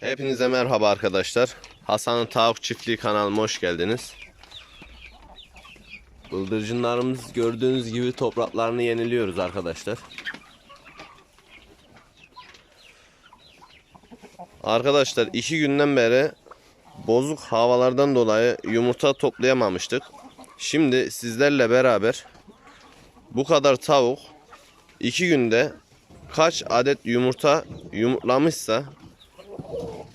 Hepinize merhaba arkadaşlar. Hasan'ın Tavuk Çiftliği kanalıma hoş geldiniz. Bıldırcınlarımız gördüğünüz gibi topraklarını yeniliyoruz arkadaşlar. Arkadaşlar iki günden beri bozuk havalardan dolayı yumurta toplayamamıştık. Şimdi sizlerle beraber bu kadar tavuk iki günde kaç adet yumurta yumurtlamışsa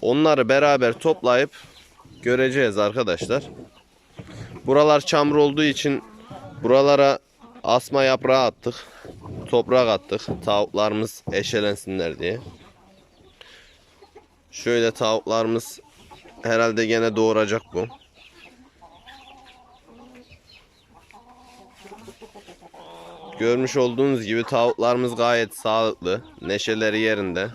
onları beraber toplayıp göreceğiz arkadaşlar. Buralar çamur olduğu için buralara asma yaprağı attık. Toprak attık. Tavuklarımız eşelensinler diye. Şöyle tavuklarımız herhalde gene doğuracak bu. Görmüş olduğunuz gibi tavuklarımız gayet sağlıklı. Neşeleri yerinde.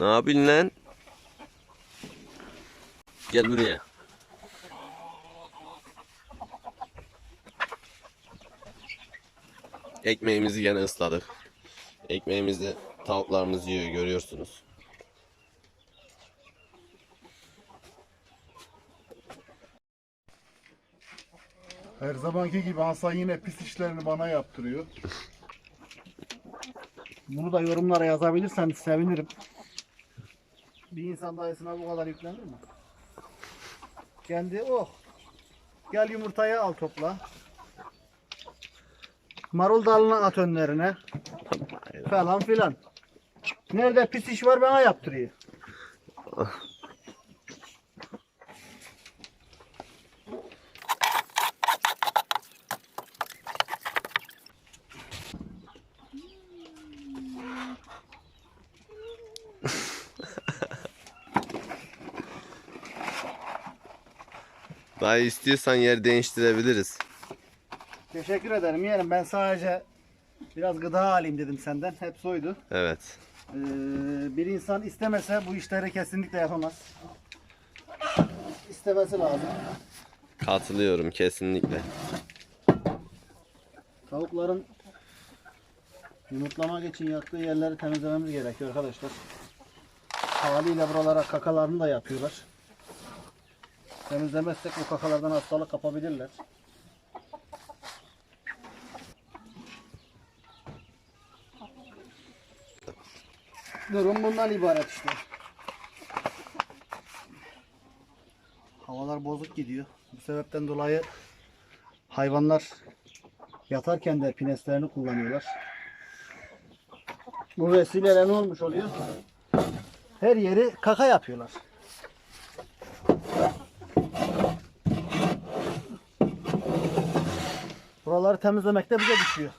Ne yapıyorsun lan? Gel buraya. Ekmeğimizi gene ısladık. Ekmeğimizi tavuklarımız yiyor görüyorsunuz. Her zamanki gibi Hasan yine pis işlerini bana yaptırıyor. Bunu da yorumlara yazabilirseniz sevinirim. Bir insan dayısına bu kadar yüklenir mi? Kendi oh. Gel yumurtayı al topla. Marul dalına at önlerine. Falan filan. Nerede pis iş var bana yaptırıyor. Daha istiyorsan yer değiştirebiliriz. Teşekkür ederim yeğenim. Ben sadece biraz gıda alayım dedim senden. Hep soydu. Evet. Ee, bir insan istemese bu işleri kesinlikle yapamaz. İstemesi lazım. Katılıyorum kesinlikle. Tavukların yumurtlamak için yattığı yerleri temizlememiz gerekiyor arkadaşlar. Haliyle buralara kakalarını da yapıyorlar. Temizlemezsek bu kakalardan hastalık kapabilirler. Durum bundan ibaret işte. Havalar bozuk gidiyor. Bu sebepten dolayı hayvanlar yatarken de pineslerini kullanıyorlar. Bu vesileyle ne olmuş oluyor? Her yeri kaka yapıyorlar. Buraları temizlemek de bize düşüyor.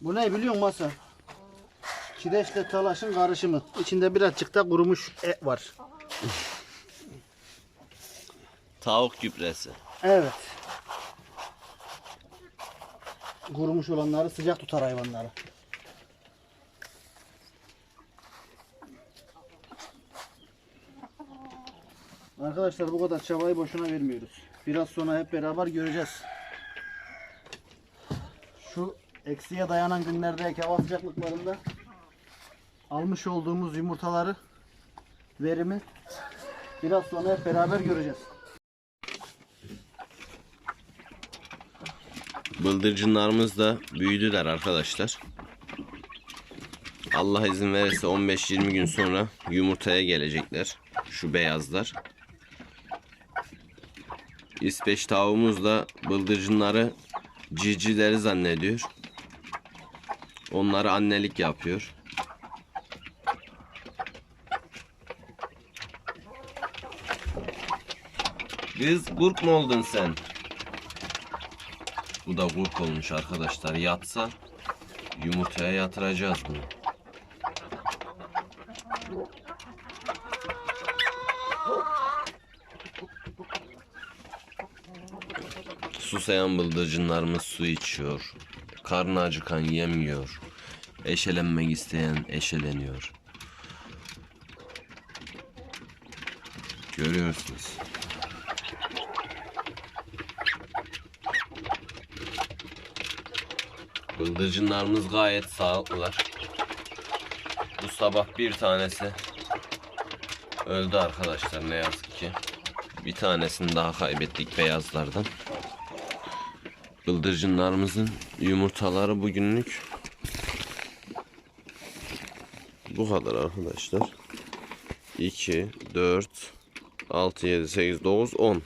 Bu ne biliyor musun Hasan? Kireçle talaşın karışımı. İçinde birazcık da kurumuş et var. Tavuk gübresi. Evet. Kurumuş olanları sıcak tutar hayvanları. Arkadaşlar bu kadar çabayı boşuna vermiyoruz. Biraz sonra hep beraber göreceğiz. Şu eksiye dayanan günlerdeki hava sıcaklıklarında almış olduğumuz yumurtaları verimi biraz sonra hep beraber göreceğiz. Bıldırcınlarımız da büyüdüler arkadaşlar. Allah izin verirse 15-20 gün sonra yumurtaya gelecekler. Şu beyazlar. İsveç tavuğumuz da bıldırcınları civcivleri zannediyor. Onları annelik yapıyor. Kız kurk mu oldun sen? Bu da gurk olmuş arkadaşlar. Yatsa yumurtaya yatıracağız bunu. Susayan bıldırcınlarımız su içiyor. Karnı acıkan yemiyor. Eşelenmek isteyen eşeleniyor. Görüyorsunuz. Bıldırcınlarımız gayet sağlıklılar. Bu sabah bir tanesi öldü arkadaşlar ne yazık ki. Bir tanesini daha kaybettik beyazlardan. Bıldırcınlarımızın yumurtaları bugünlük bu kadar arkadaşlar. 2, 4, 6, 7, 8, 9, 10.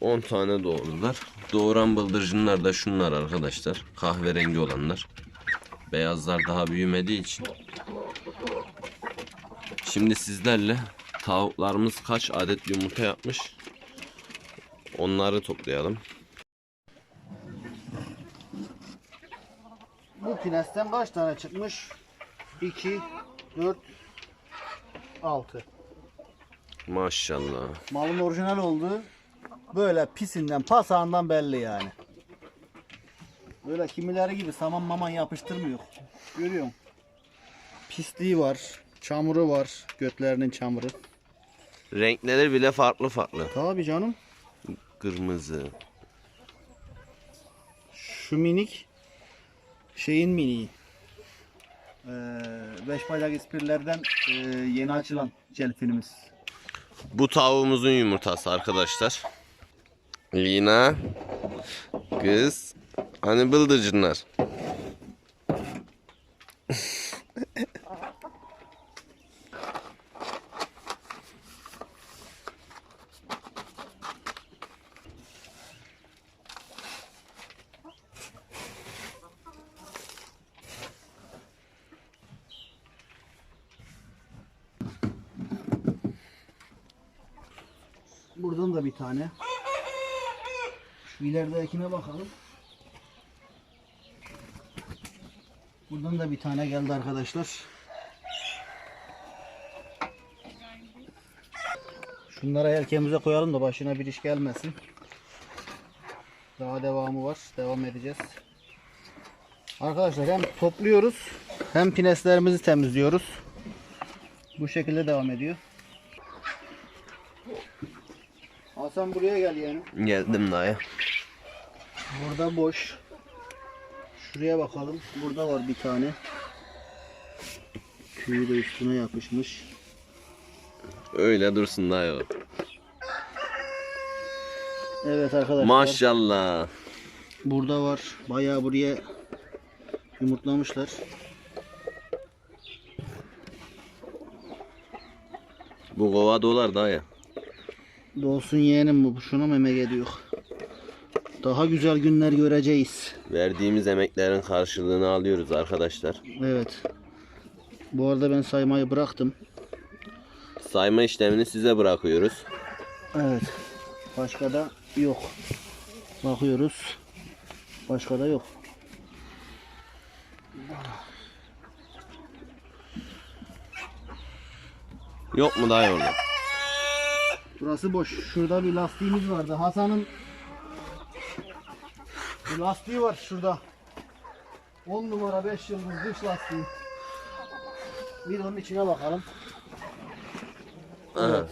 10 tane doğurdular. Doğuran bıldırcınlar da şunlar arkadaşlar. Kahverengi olanlar. Beyazlar daha büyümediği için. Şimdi sizlerle tavuklarımız kaç adet yumurta yapmış onları toplayalım. Bu pinesten kaç tane çıkmış? 2, 4, 6. Maşallah. Malın orijinal olduğu böyle pisinden pasağından belli yani. Böyle kimileri gibi saman maman yapıştırmıyor. Görüyor musun? Pisliği var, çamuru var, götlerinin çamuru. Renkleri bile farklı farklı. Tabii canım. Kırmızı. Şu minik şeyin miniği. Ee, beş bacak ispirlerden e, yeni açılan celfinimiz. Bu tavuğumuzun yumurtası arkadaşlar. Lina. Kız. Hani bıldırcınlar. Buradan da bir tane. Şu ileridekine bakalım. Buradan da bir tane geldi arkadaşlar. Şunlara erkeğimize koyalım da başına bir iş gelmesin. Daha devamı var. Devam edeceğiz. Arkadaşlar hem topluyoruz hem pineslerimizi temizliyoruz. Bu şekilde devam ediyor. Hasan buraya gel yani. Geldim dayı. Burada boş. Şuraya bakalım. Burada var bir tane. Tüyü de üstüne yapışmış. Öyle dursun dayı. o. Evet arkadaşlar. Maşallah. Burada var. Bayağı buraya yumurtlamışlar. Bu kova dolar dayı. Dolsun yeğenim bu. Şuna meme geliyor. Daha güzel günler göreceğiz. Verdiğimiz emeklerin karşılığını alıyoruz arkadaşlar. Evet. Bu arada ben saymayı bıraktım. Sayma işlemini size bırakıyoruz. Evet. Başka da yok. Bakıyoruz. Başka da yok. Yok mu dayı orada? Burası boş. Şurada bir lastiğimiz vardı. Hasan'ın bir lastiği var şurada. 10 numara 5 yıldız dış lastiği. Bir onun içine bakalım. Aha.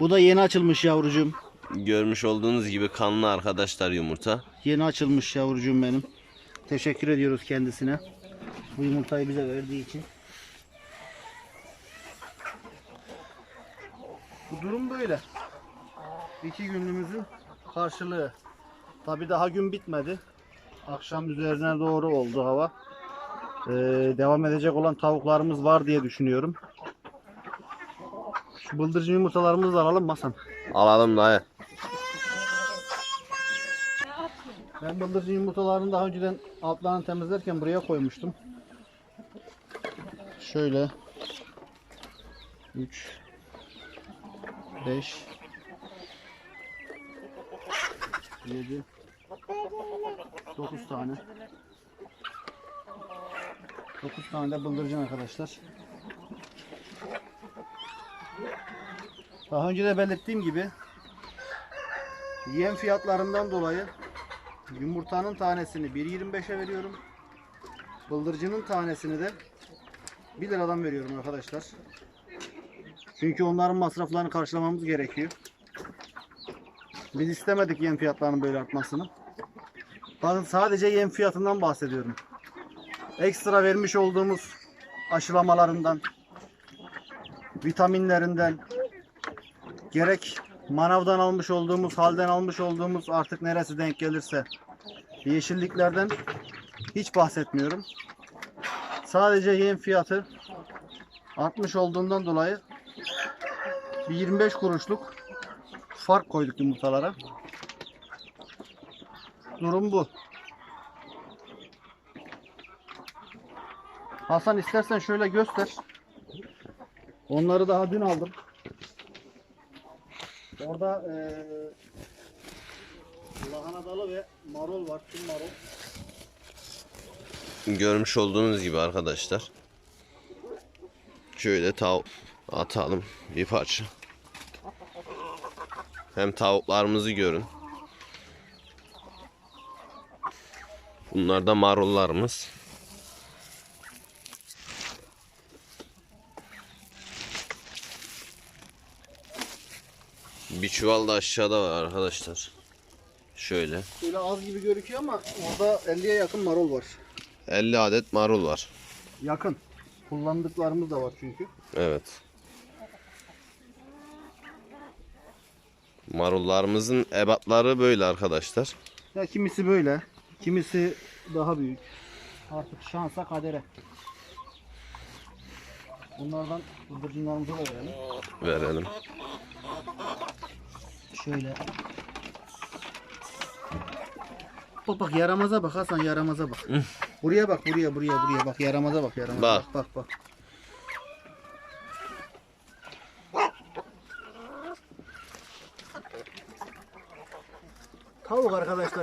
Bu da yeni açılmış yavrucuğum. Görmüş olduğunuz gibi kanlı arkadaşlar yumurta. Yeni açılmış yavrucuğum benim. Teşekkür ediyoruz kendisine. Bu yumurtayı bize verdiği için. Bu durum böyle. İki günümüzün karşılığı. Tabi daha gün bitmedi. Akşam üzerine doğru oldu hava. Ee, devam edecek olan tavuklarımız var diye düşünüyorum. Şu bıldırcın yumurtalarımızı da alalım Hasan. Alalım dayı. Ben bıldırcın yumurtalarını daha önceden altlarını temizlerken buraya koymuştum. Şöyle 3 5 7 9 tane 9 tane de bıldırcın arkadaşlar. Daha önce de belirttiğim gibi Yem fiyatlarından dolayı yumurtanın tanesini 1.25'e veriyorum. Bıldırcının tanesini de 1 liradan veriyorum arkadaşlar. Çünkü onların masraflarını karşılamamız gerekiyor. Biz istemedik yem fiyatlarının böyle artmasını. Bakın sadece yem fiyatından bahsediyorum. Ekstra vermiş olduğumuz aşılamalarından, vitaminlerinden, gerek manavdan almış olduğumuz, halden almış olduğumuz artık neresi denk gelirse yeşilliklerden hiç bahsetmiyorum. Sadece yem fiyatı artmış olduğundan dolayı bir 25 kuruşluk fark koyduk yumurtalara. Durum bu. Hasan istersen şöyle göster. Onları daha dün aldım. Orada eee lahana dalı ve marul var. Tüm marul. Görmüş olduğunuz gibi arkadaşlar. Şöyle tavuk atalım bir parça. Hem tavuklarımızı görün. Bunlar da marullarımız. Bir çuval da aşağıda var arkadaşlar. Şöyle. Şöyle az gibi gözüküyor ama orada 50'ye yakın marul var. 50 adet marul var. Yakın. Kullandıklarımız da var çünkü. Evet. Marullarımızın ebatları böyle arkadaşlar. Ya kimisi böyle, kimisi daha büyük. Artık şansa kadere. Bunlardan bıldırcınlarımıza da verelim. Verelim. Şöyle. Bak bak yaramaza bak Hasan yaramaza bak. buraya bak buraya buraya buraya bak yaramaza bak yaramaza Bak. bak bak. bak.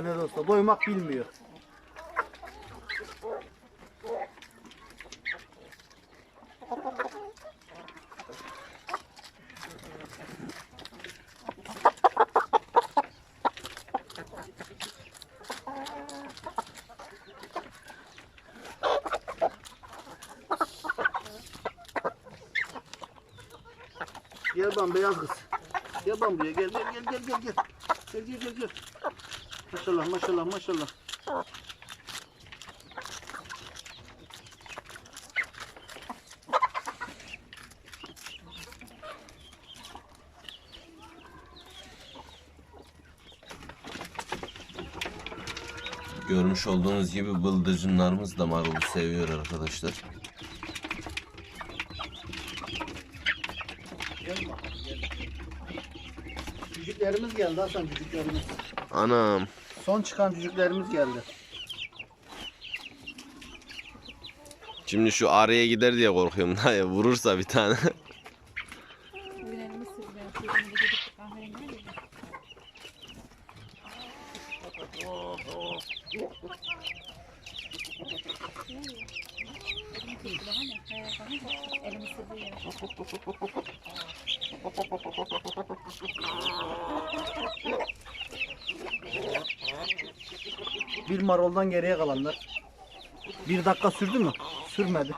De olsa doymak bilmiyor. Gel ben beyaz kız. Gel ben buraya gel gel gel gel gel gel. Gel gel gel gel. Maşallah maşallah maşallah. Görmüş olduğunuz gibi bıldırcınlarımız da marulu seviyor arkadaşlar. Gel bakalım gel. Cücüklerimiz geldi Hasan cücüklerimiz. Anam. Son çıkan cücüklerimiz geldi. Şimdi şu araya gider diye korkuyorum dayı. Vurursa bir tane. Bir maroldan geriye kalanlar. Bir dakika sürdü mü? Sürmedi.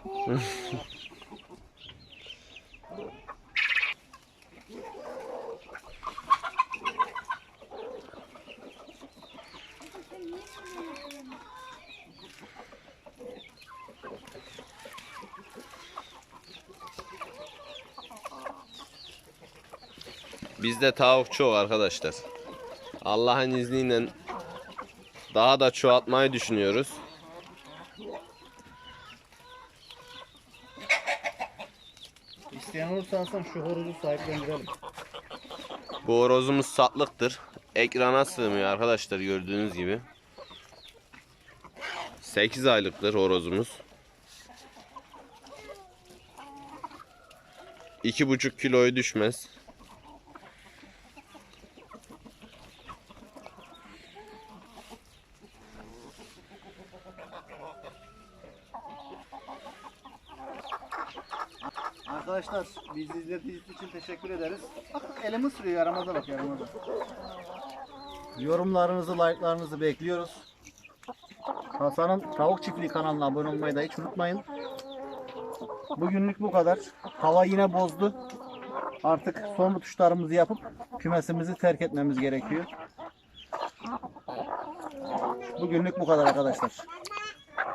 Bizde tavuk çok arkadaşlar. Allah'ın izniyle daha da çoğaltmayı düşünüyoruz. İsteyen olursa Hasan şu horozu sahiplendirelim. Bu horozumuz satlıktır. Ekrana sığmıyor arkadaşlar gördüğünüz gibi. 8 aylıktır horozumuz. 2,5 kiloyu düşmez. Arkadaşlar bizi izlediğiniz için teşekkür ederiz. Bak elimi sürüyor yaramaza bak yaramaza. Yorumlarınızı, like'larınızı bekliyoruz. Hasan'ın Tavuk Çiftliği kanalına abone olmayı da hiç unutmayın. Bugünlük bu kadar. Hava yine bozdu. Artık son tuşlarımızı yapıp kümesimizi terk etmemiz gerekiyor. Bugünlük bu kadar arkadaşlar.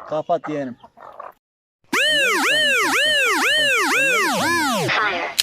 Kapat yeğenim. Fire.